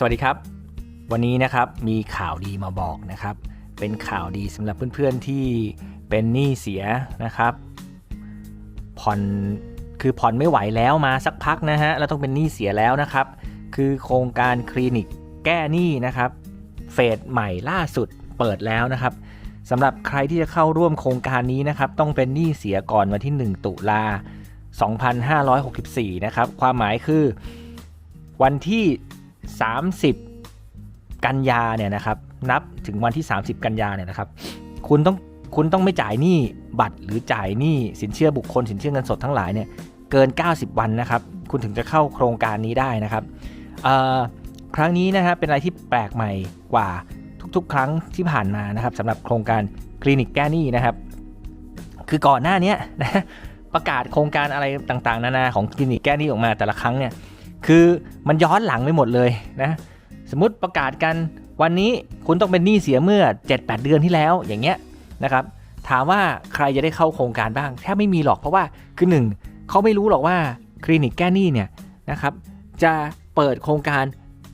สวัสดีครับ วันนี้นะครับมีข่าวดีมาบอกนะครับ เป็นข่าวดีสำหรับเพื่อนๆที่เป็นหนี้เสียนะครับผ่อนคือผ่อนไม่ไหวแล้วมาสักพักนะฮะแล้วต้องเป็นหนี้เสียแล้วนะครับ คือโครงการคลินิกแก้หนี้นะครับเฟสใหม่ล่าสุดเปิดแล้วนะครับสำหรับใครที่จะเข้าร่วมโครงการนี้นะครับ ต้องเป็นหนี้เสียก่อนวันที่ 1 ตุลา2564 นะครับ ความหมายคือวันที่ 30 กันยาเนี่ยนะครับ นับถึงวันที่ 30 กันยาเนี่ยนะครับ คุณต้องคุณต้องไม่จ่ายหนี้บัตรหรือจ่ายหนี้สินเชื่อบุคคล สินเชื่อเงินสดทั้งหลายเนี่ยเกิน 90 วันนะครับ คุณถึงจะเข้าโครงการนี้ได้นะครับครั้งนี้นะครับเป็นอะไรที่แปลกใหม่กว่าทุกๆ ครั้งที่ผ่านมานะครับสำหรับโครงการคลินิกแก้หนี้นะครับ คือก่อนหน้านี้นะประกาศโครงการอะไรต่างๆ นานาของคลินิกแก้หนี้ออกมาแต่ละครั้งเนี่ย คือมันย้อนหลังไปหมดเลยนะสมมติประกาศกันวันนี้คุณต้องเป็นหนี้เสียเมื่อ 7-8 เดือนที่แล้วอย่างเงี้ยนะครับถามว่าใครจะได้เข้าโครงการบ้างแทบไม่มีหรอกเพราะว่าคือหนึ่งเขาไม่รู้หรอกว่าคลินิกแก้หนี้เนี่ยนะครับจะเปิดโครงการ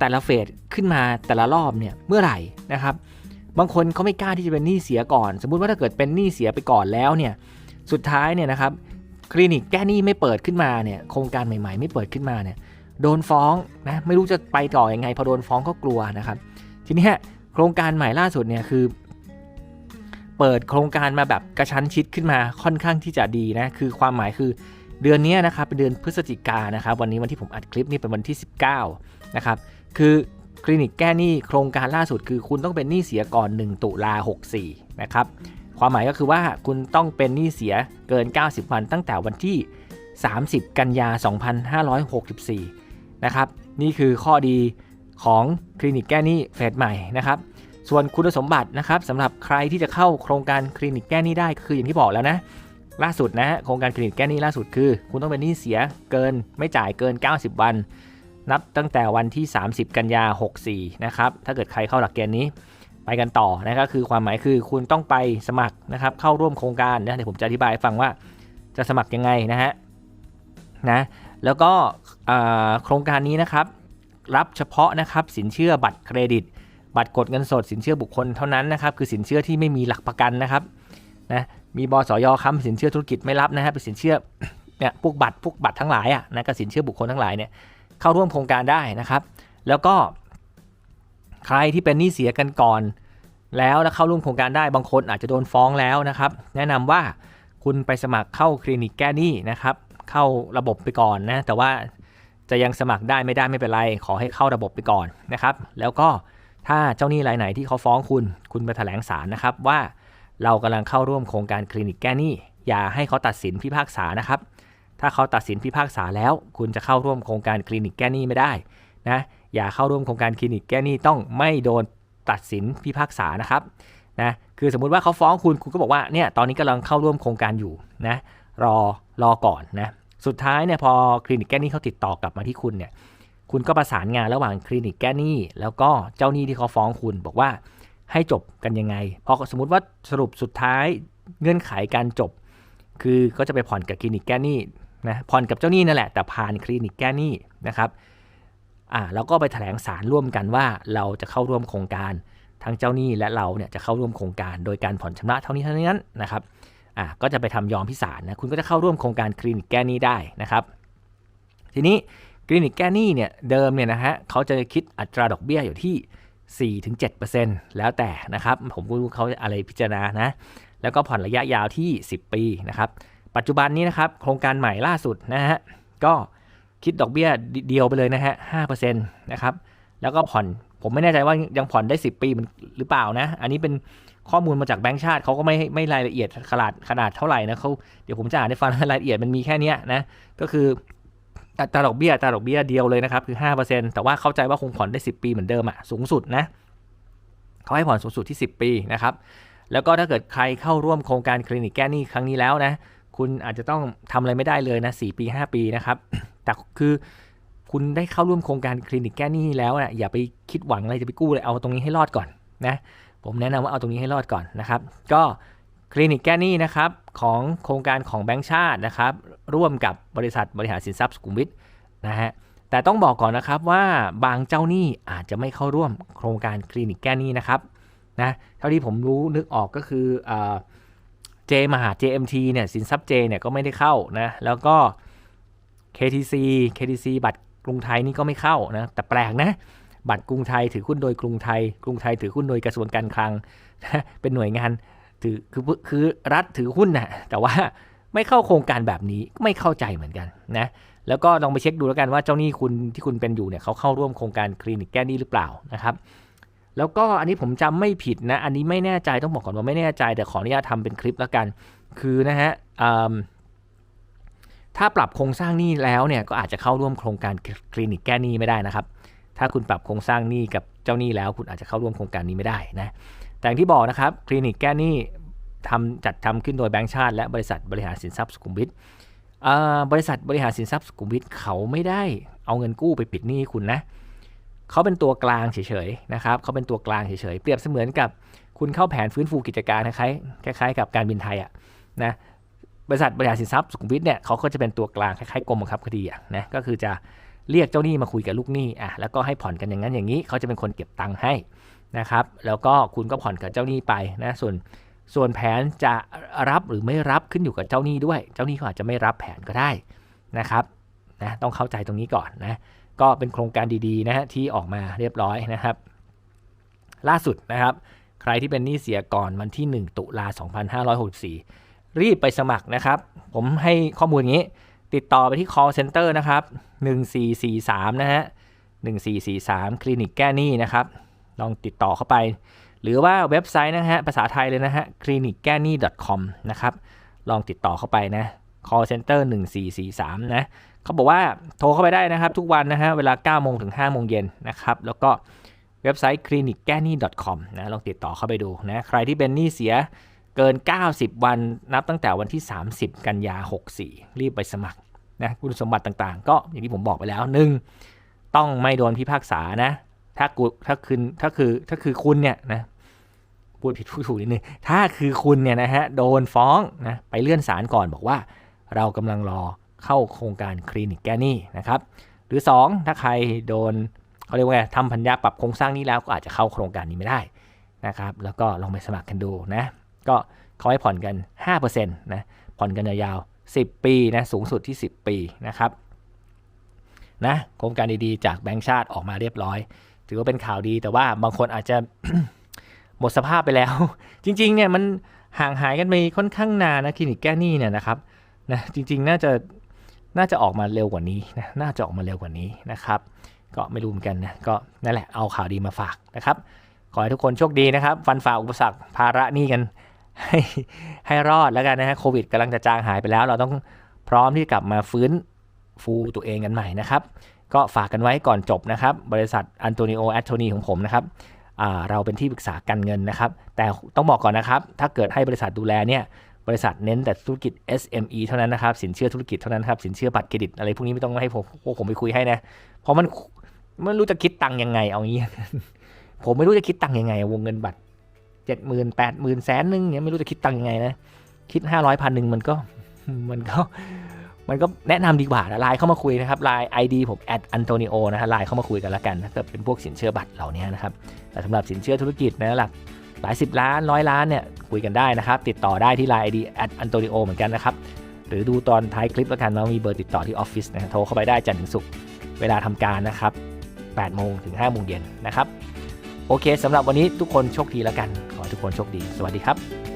แต่ละเฟสขึ้นมาแต่ละรอบเนี่ยเมื่อไหร่นะครับบางคนเขาไม่กล้าที่จะเป็นหนี้เสียก่อน สมมุติว่าถ้าเกิดเป็นหนี้เสียไปก่อนแล้วเนี่ยสุดท้ายเนี่ยนะครับคลินิกแก้หนี้ไม่เปิดขึ้นมาเนี่ยโครงการใหม่ๆ ไม่เปิดขึ้นมาเนี่ย โดนฟ้องนะไม่รู้จะไปต่ออยังไงพอโดนฟ้องก็กลัวนะครับ ทีนี้โครงการใหม่ล่าสุดเนี่ยคือ เปิดโครงการมาแบบกระชั้นชิดขึ้นมาค่อนข้างที่จะดีนะคือความหมายคือเดือนนี้นะครับเป็นเดือนพฤศจิกานนะครับวันนี้วันที่ผมอัดคลิปนี่เป็นวันที่ 19นะครับคือคลินิกแก้หนี้โครงการล่าสุดคือคุณต้องเป็นหนี้เสียก่อน 1 ตุลา64นะครับความหมายก็คือว่าคุณต้องเป็นหนี้เสียเกิน 90 วันตั้งแต่วันที่ 30 กันยา 2564 นะครับ นี่คือข้อดีของคลินิกแก้หนี้เฟสใหม่นะครับ ส่วนคุณสมบัตินะครับสำหรับใครที่จะเข้าโครงการคลินิกแก้หนี้ได้คืออย่างที่บอกแล้วนะ ล่าสุดนะโครงการคลินิกแก้หนี้ล่าสุดคือ คุณต้องเป็นหนี้เสียเกินไม่จ่ายเกิน 90 วัน นับตั้งแต่วันที่ 30 กันยา 64 นะครับ ถ้าเกิดใครเข้าหลักเกณฑ์นี้ไปกันต่อนะครับคือความหมายคือคุณต้องไปสมัครนะครับเข้าร่วมโครงการนะเดี๋ยวผมจะอธิบายฟังว่าจะสมัครยังไงนะฮะนะ แล้วก็โครงการนี้นะครับ รับเฉพาะนะครับสินเชื่อบัตรเครดิต บัตรกดเงินสดสินเชื่อบุคคลเท่านั้นนะครับ คือสินเชื่อที่ไม่มีหลักประกันนะครับนะมีบสยค้ำสินเชื่อธุรกิจไม่รับนะฮะเป็นสินเชื่อเนี่ยพวกบัตรพวกบัตรทั้งหลายอะนะกับสินเชื่อบุคคลทั้งหลายเนี่ยเข้าร่วมโครงการได้นะครับ แล้วก็ใครที่เป็นหนี้เสียกันก่อน แล้วแล้วเข้าร่วมโครงการได้บางคนอาจจะโดนฟ้องแล้วนะครับ แนะนำว่าคุณไปสมัครเข้าคลินิกแก้หนี้นะครับ เข้าระบบไปก่อนนะแต่ว่าจะยังสมัครได้ไม่ได้ไม่เป็นไร ขอให้เข้าระบบไปก่อนนะครับ แล้วก็ถ้าเจ้าหนี้รายไหนที่เขาฟ้องคุณ คุณไปแถลงศาลนะครับว่าเรากำลังเข้าร่วมโครงการคลินิกแก้หนี้อย่าให้เขาตัดสินพิพากษานะครับ ถ้าเขาตัดสินพิพากษาแล้ว คุณจะเข้าร่วมโครงการคลินิกแก้หนี้ไม่ได้นะอย่าเข้าร่วมโครงการคลินิกแก้หนี้ต้องไม่โดนตัดสินพิพากษานะครับนะคือสมมุติว่าเขาฟ้องคุณคุณก็บอกว่าเนี่ยตอนนี้กำลังเข้าร่วมโครงการอยู่นะ รอรอก่อนนะสุดท้ายเนี่ยพอคลินิกแก้หนี้เขาติดต่อกลับมาที่คุณเนี่ยคุณก็ประสานงานระหว่างคลินิกแก้หนี้ แล้วก็เจ้าหนี้ที่เขาฟ้องคุณบอกว่าให้จบกันยังไงพอสมมติว่าสรุปสุดท้ายเงื่อนไขการจบ คือก็จะไปผ่อนกับคลินิกแก้หนี้นะผ่อนกับเจ้าหนี้นั่นแหละแต่ผ่านคลินิกแก้หนี้นะครับอ่าแล้วก็ไปแถลงสารร่วมกันว่าเราจะเข้าร่วมโครงการทั้งเจ้าหนี้และเราเนี่ยจะเข้าร่วมโครงการ โดยการผ่อนชำระเท่านี้เท่านี้นั้นนะครับ อ่าก็จะไปทำยอมพิสารนะคุณก็จะเข้าร่วมโครงการคลินิกแก้หนี้ได้นะครับ ทีนี้คลินิกแก้หนี้เนี่ยเดิมเนี่ยนะฮะเขาจะคิดอัตราดอกเบี้ยอยู่ที่ 4-7%แล้วแต่นะครับ ผมก็รู้เขาอะไรพิจารณานะแล้วก็ผ่อนระยะยาวที่ 10 ปีนะครับปัจจุบันนี้นะครับโครงการใหม่ล่าสุดนะฮะก็คิดดอกเบี้ยเดียวไปเลยนะฮะ5%นะครับแล้วก็ผ่อนผมไม่แน่ใจว่ายังผ่อนได้ 10 ปีหรือเปล่านะ อันนี้เป็น ข้อมูลมาจากแบงก์ชาติเขาก็ไม่ไม่รายละเอียดขนาดขนาดเท่าไหร่นะเขาเดี๋ยวผมจะอ่านให้ฟังรายละเอียดมันมีแค่นี้นะก็คืออัตราดอกเบี้ยอัตราดอกเบี้ยเดียวเลยนะครับ คือ 5%แต่ว่าเข้าใจว่าคงผ่อนได้ 10 ปีเหมือนเดิมอะสูงสุดนะเขาให้ผ่อนสูงสุดที่ 10 ปีนะครับ แล้วก็ถ้าเกิดใครเข้าร่วมโครงการคลินิกแก้หนี้ครั้งนี้แล้วนะ คุณอาจจะต้องทำอะไรไม่ได้เลยนะ 4 ปี 5 ปีนะครับ แต่คือคุณได้เข้าร่วมโครงการคลินิกแก้หนี้แล้วนะอย่าไปคิดหวังอะไรจะไปกู้เลยเอาตรงนี้ให้รอดก่อนนะ ผมแนะนำว่าเอาตรงนี้ให้รอดก่อนนะครับ ก็คลินิกแก้หนี้นะครับของโครงการของแบงก์ชาตินะครับ ร่วมกับบริษัทบริหารสินทรัพย์สุขุมวิทนะฮะแต่ต้องบอกก่อนนะครับว่าบางเจ้าหนี้อาจจะไม่เข้าร่วมโครงการคลินิกแก้หนี้นะครับนะเท่าที่ผมรู้นึกออกก็คือเจมหา JMT เนี่ยสินทรัพย์เจเนี่ยก็ไม่ได้เข้านะแล้วก็ KTC KTC บัตรกรุงไทยนี่ก็ไม่เข้านะแต่แปลกนะ บัตรกรุงไทยถือหุ้นโดยกรุงไทย กรุงไทยถือหุ้นโดยกระทรวงการคลัง เป็นหน่วยงานถือคือคือรัฐถือหุ้นนะแต่ว่าไม่เข้าโครงการแบบนี้ไม่เข้าใจเหมือนกันนะแล้วก็ลองไปเช็คดูแล้วกันว่าเจ้าหนี้คุณที่คุณเป็นอยู่เนี่ยเขาเข้าร่วมโครงการคลินิกแก้หนี้หรือเปล่านะครับแล้วก็อันนี้ผมจำไม่ผิดนะ อันนี้ไม่แน่ใจต้องบอกก่อนว่าไม่แน่ใจ แต่ขออนุญาตทำเป็นคลิปแล้วกัน คือนะฮะถ้าปรับโครงสร้างหนี้แล้วเนี่ยก็อาจจะเข้าร่วมโครงการคลินิกแก้หนี้ไม่ได้นะครับ ถ้าคุณปรับโครงสร้างหนี้กับเจ้าหนี้แล้ว คุณอาจจะเข้าร่วมโครงการนี้ไม่ได้นะแต่อย่างที่บอกนะครับคลินิกแก้หนี้ทำจัดทำขึ้นโดยแบงก์ชาติ และบริษัทบริหารสินทรัพย์สุขุมวิทบริษัทบริหารสินทรัพย์สุขุมวิทเขาไม่ได้เอาเงินกู้ไปปิดหนี้คุณนะเขาเป็นตัวกลางเฉยๆนะครับเขาเป็นตัวกลางเฉยๆเปรียบเสมือนกับคุณเข้าแผนฟื้นฟูกิจการคล้ายๆคล้ายๆกับการบินไทยอะนะบริษัทบริหารสินทรัพย์สุขุมวิทเนี่ยเขาก็จะเป็นตัวกลางคล้ายๆกรมบังคับคดีอะนะก็คือจะ เรียกเจ้าหนี้มาคุยกับลูกหนี้อะแล้วก็ให้ผ่อนกันอย่างนั้นอย่างนี้เขาจะเป็นคนเก็บตังค์ให้นะครับแล้วก็คุณก็ผ่อนกับเจ้าหนี้ไปนะส่วนส่วนแผนจะรับหรือไม่รับขึ้นอยู่กับเจ้าหนี้ด้วย เจ้าหนี้เขาอาจจะไม่รับแผนก็ได้นะครับนะต้องเข้าใจตรงนี้ก่อนนะก็เป็นโครงการดีๆนะฮะที่ออกมาเรียบร้อยนะครับ ล่าสุดนะครับ ใครที่เป็นหนี้เสียก่อนวันที่ 1 ตุลา2564 รีบไปสมัครนะครับ ผมให้ข้อมูลอย่างนี้ ติดต่อไปที่ call center นะครับ 1443 นะฮะ 1443 คลินิกแก้หนี้นะครับ ลองติดต่อเข้าไป หรือว่าเว็บไซต์นะฮะ ภาษาไทยเลยนะฮะ clinicgani.com นะครับ ลองติดต่อเข้าไปนะ call center 1443 นะ เขาบอกว่าโทรเข้าไปได้นะครับ ทุกวันนะฮะ เวลา9โมงถึง5โมงเย็นนะครับ แล้วก็เว็บไซต์ clinicgani.com นะ ลองติดต่อเข้าไปดูนะ ใครที่เป็นหนี้เสียเกิน 90 วัน นับตั้งแต่วันที่ 30 กันยา 64 รีบไปสมัคร นะคุณสมบัติต่างๆ ก็อย่างที่ผมบอกไปแล้ว 1. ต้องไม่โดนพิพากษานะ ถ้ากูถ้าคืนถ้าคือถ้าคือคุณเนี่ยนะพูดผิดพูดถูกนิดนึงถ้าคือคุณเนี่ยนะฮะโดนฟ้องนะไปเลื่อนศาลก่อนบอกว่า เรากำลังรอเข้าโครงการคลินิกแก้หนี้นะครับ หรือ 2 ถ้าใครโดนเขาเรียกว่าทำพัญญาปรับโครงสร้างนี้แล้วก็อาจจะเข้าโครงการนี้ไม่ได้นะครับ แล้วก็ลองไปสมัครกันดูนะ ก็เขาให้ผ่อนกัน 5%นะผ่อนกันยาว 10 ปีนะสูงสุดที่ 10 ปีนะครับนะโครงการดีๆ จากแบงก์ชาติออกมาเรียบร้อย ถือว่าเป็นข่าวดีแต่ว่าบางคนอาจจะหมดสภาพไปแล้ว จริงๆเนี่ยมันห่างหายกันไปค่อนข้างนานนะคลินิกแก้หนี้เนี่ยนะครับนะจริงๆน่าจะน่าจะออกมาเร็วกว่านี้นะน่าจะออกมาเร็วกว่านี้นะครับ ก็ไม่รู้เหมือนกันนะก็นั่นแหละเอาข่าวดีมาฝากนะครับ ขอให้ทุกคนโชคดีนะครับ ฟันฝ่าอุปสรรคภาระนี้กัน ให้ให้รอดแล้วกันนะฮะโควิดกำลังจะจางหายไปแล้ว เราต้องพร้อมที่กลับมาฟื้นฟูตัวเองกันใหม่นะครับ ก็ฝากกันไว้ก่อนจบนะครับ บริษัทอันโตนิโอแอตโทนีของผมนะครับเราเป็นที่ปรึกษาการเงินนะครับ แต่ต้องบอกก่อนนะครับ ถ้าเกิดให้บริษัทดูแลเนี่ยบริษัทเน้นแต่ธุรกิจ SME เท่านั้นนะครับ สินเชื่อธุรกิจเท่านั้นครับ สินเชื่อบัตรเครดิตอะไรพวกนี้ไม่ต้องให้ผมพวกผมไปคุยให้นะ เพราะมันไม่รู้จะคิดตังค์ยังไงเอางี้ ผมไม่รู้จะคิดตังค์ยังไง วงเงินบัตร เจ็ดหมื่นแปดหมื่นแสนหนึ่งเนี่ยไม่รู้จะคิดตังค์ยังไงนะ คิดห้าร้อยพันหนึ่งมันก็มันก็มันก็แนะนำดีกว่าไลน์เข้ามาคุยนะครับไลน์ ID ผมแอดอันโตนิโอนะฮะไลน์เข้ามาคุยกันละกันถ้าเกิดเป็นพวกสินเชื่อบัตรเหล่านี้นะครับ แต่สำหรับสินเชื่อธุรกิจนะหลักหลายสิบล้านร้อยล้านเนี่ยคุยกันได้นะครับ ติดต่อได้ที่ไลน์ ID แอดอันโตนิโอเหมือนกันนะครับ หรือดูตอนท้ายคลิปแล้วกันว่ามีเบอร์ติดต่อที่ออฟฟิศนะโทรเข้าไปได้จันทร์ถึงศุกร์เวลาทำการนะครับ8โมงถึง5โมงเย็นนะครับโอเคสำหรับวันนี้ทุกคนโชคดีแล้วกัน ทุกคนโชคดี สวัสดีครับ